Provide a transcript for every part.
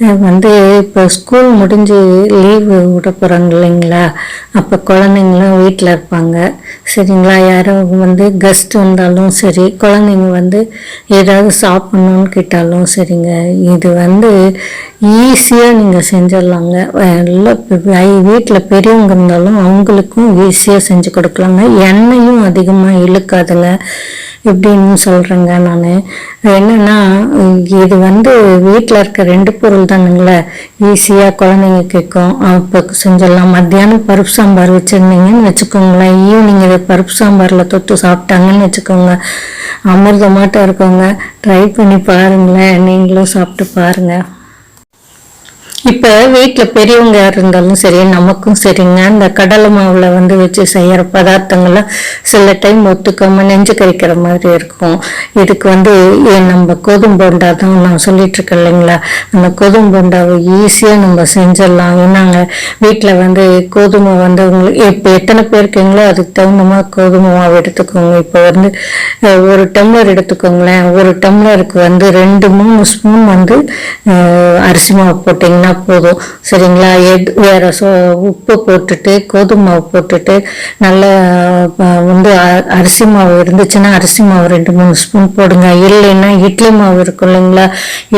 வந்து இப்போ ஸ்கூல் முடிஞ்சு லீவு விட போகிறாங்க இல்லைங்களா? அப்போ குழந்தைங்களும் வீட்டில் இருப்பாங்க. சரிங்களா? யாரும் வந்து கெஸ்ட் வந்தாலும் சரி குழந்தைங்க வந்து ஏதாவது சாப்பிட்ணுன்னு கேட்டாலும் சரிங்க. இது வந்து ஈஸியாக நீங்கள் செஞ்சிடலாங்க. எல்லாம் வீட்டில் பெரியவங்க இருந்தாலும் அவங்களுக்கும் ஈஸியாக செஞ்சு கொடுக்கலாங்க. எண்ணெயும் அதிகமாக இழுக்காதுங்க. எப்படின்னு சொல்கிறேங்க நான். என்னன்னா இது வந்து வீட்டில் இருக்க ரெண்டு பொருள் தானுங்களே. ஈஸியாக குழந்தைங்க கேட்கும் அப்போ செஞ்சிடலாம் மத்தியானம் பருப்பு சாம்பார் வச்சுருந்தீங்கன்னு வச்சுக்கோங்களேன். ஈவினிங் இதை பருப்பு சாம்பாரில் தொட்டு சாப்பிட்டாங்கன்னு வச்சுக்கோங்க. அமிர்தமாட்டம் இருக்கவங்க ட்ரை பண்ணி பாருங்களேன். நீங்களும் சாப்பிட்டு பாருங்கள் இப்போ வீட்டில் பெரியவங்க யார் இருந்தாலும் சரி நமக்கும் சரிங்க. இந்த கடலை மாவில் வந்து வச்சு செய்கிற பதார்த்தங்கள்லாம் சில டைம் ஒத்துக்காம நெஞ்சு கறிக்கிற மாதிரி இருக்கும். இதுக்கு வந்து ஏன் நம்ம கோதுமை போண்டா தான் நான் சொல்லிட்டு இருக்கேன் இல்லைங்களா? அந்த கோதுமை போண்டாவை ஈஸியாக நம்ம செஞ்சிடலாம். ஏன்னாங்க வீட்டில் வந்து கோதுமை வந்து உங்களுக்கு இப்போ எத்தனை பேர் இருக்கீங்களோ அதுக்கு தகுந்த மாதிரி கோதுமை மாவு எடுத்துக்கோங்க. இப்போ வந்து ஒரு டம்ளர் எடுத்துக்கோங்களேன். ஒரு டம்ளருக்கு வந்து ரெண்டு மூணு ஸ்பூன் வந்து அரிசி மாவு போட்டிங்கன்னா போதும். சரிங்களா? எட் வேறு சோ உப்பு போட்டுட்டு கோதுமை மாவு போட்டுட்டு நல்லா வந்து அரிசி மாவு இருந்துச்சுன்னா அரிசி மாவு ரெண்டு மூணு ஸ்பூன் போடுங்க. இல்லைன்னா இட்லி மாவு இருக்கும் இல்லைங்களா?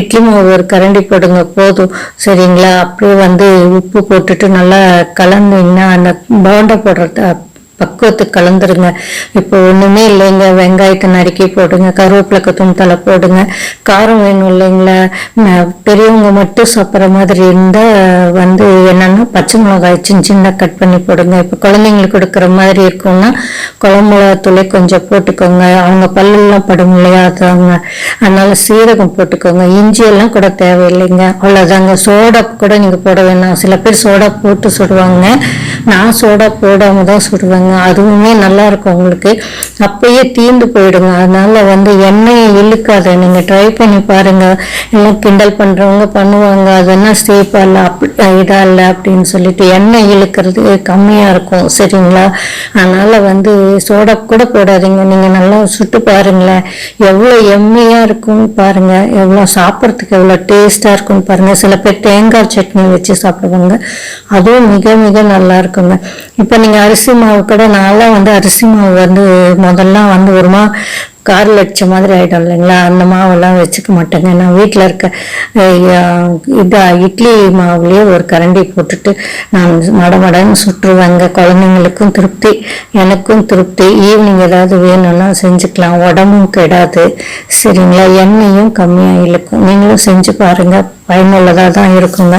இட்லி மாவு ஒரு கரண்டி போடுங்க போதும். சரிங்களா? அப்படியே வந்து உப்பு போட்டுட்டு நல்லா கலந்தீங்கன்னா அந்த போண்டா போடுறது பக்குவத்துக்கு கலந்துருங்க. இப்போ ஒன்றுமே இல்லைங்க. வெங்காயத்தை நறுக்கி போடுங்க. கருவேப்பிலை கொத்தமல்லி தலை போடுங்க. காரம் வேணும் இல்லைங்களா? பெரியவங்க மட்டும் சாப்பிட்ற மாதிரி இருந்தால் வந்து பச்சை மிளகாய் சின்ன சின்ன கட் பண்ணி போடுங்க. இப்போ குழந்தைங்களுக்கு கொடுக்குற மாதிரி இருக்கும்னா குழம்பு கொஞ்சம் போட்டுக்கோங்க. அவங்க பல்லெல்லாம் படும் இல்லையா? அதாங்க அதனால சீரகம் போட்டுக்கோங்க. இஞ்சியெல்லாம் கூட தேவையில்லைங்க. அவ்வளோதாங்க சோடா கூட நீங்கள் போட வேணாம். சில பேர் சோடா போட்டு சுடுவாங்க. நான் சோடா போடாம தான் சுடுவேங்க. அதுவுமே நல்லா இருக்கும் உங்களுக்கு. அப்பயே தீந்து போயிடுங்க. அதனால வந்து எண்ணெயை இழுக்காத. நீங்கள் ட்ரை பண்ணி பாருங்க. எல்லாம் கிண்டல் பண்ணுறவங்க பண்ணுவாங்க. அதெல்லாம் சேஃபாக இல்லை அப் இதாக இல்லை அப்படின்னு சொல்லி சொல்லிட்டு எண்ணெய் இழுக்கிறது கம்மியாக இருக்கும் சரிங்களா? அதனால் வந்து சோடா கூட போடாதீங்க. நீங்கள் நல்லா சுட்டு பாருங்களேன். எவ்வளோ எம்மையாக இருக்கும்னு பாருங்கள் எவ்வளோ சாப்பிட்றதுக்கு எவ்வளோ டேஸ்ட்டாக இருக்கும்னு பாருங்கள் சில பேர் தேங்காய் சட்னி வச்சு சாப்பிடுவாங்க. அதுவும் மிக மிக நல்லா இருக்குங்க. இப்போ நீங்கள் அரிசி மாவு கூட நான்லாம் வந்து அரிசி மாவு வந்து முதல்ல வந்து ஒரு மா காரில் அடித்த மாதிரி ஆகிடும் இல்லைங்களா? அந்த மாவெல்லாம் வச்சுக்க மாட்டேங்க. நான் வீட்டில் இருக்க அஹ், இட்லி மாவுலேயே ஒரு கரண்டி போட்டுட்டு நான் மடமடன்னு சுட்டுருவேங்க குழந்தைங்களுக்கும் திருப்தி எனக்கும் திருப்தி. ஈவினிங் ஏதாவது வேணும்னா செஞ்சுக்கலாம். உடம்பும் கெடாது. சரிங்களா? எண்ணெயும் கம்மியாக இழுக்கும். நீங்களும் செஞ்சு பாருங்க. பயனுள்ளதாக தான் இருக்குங்க.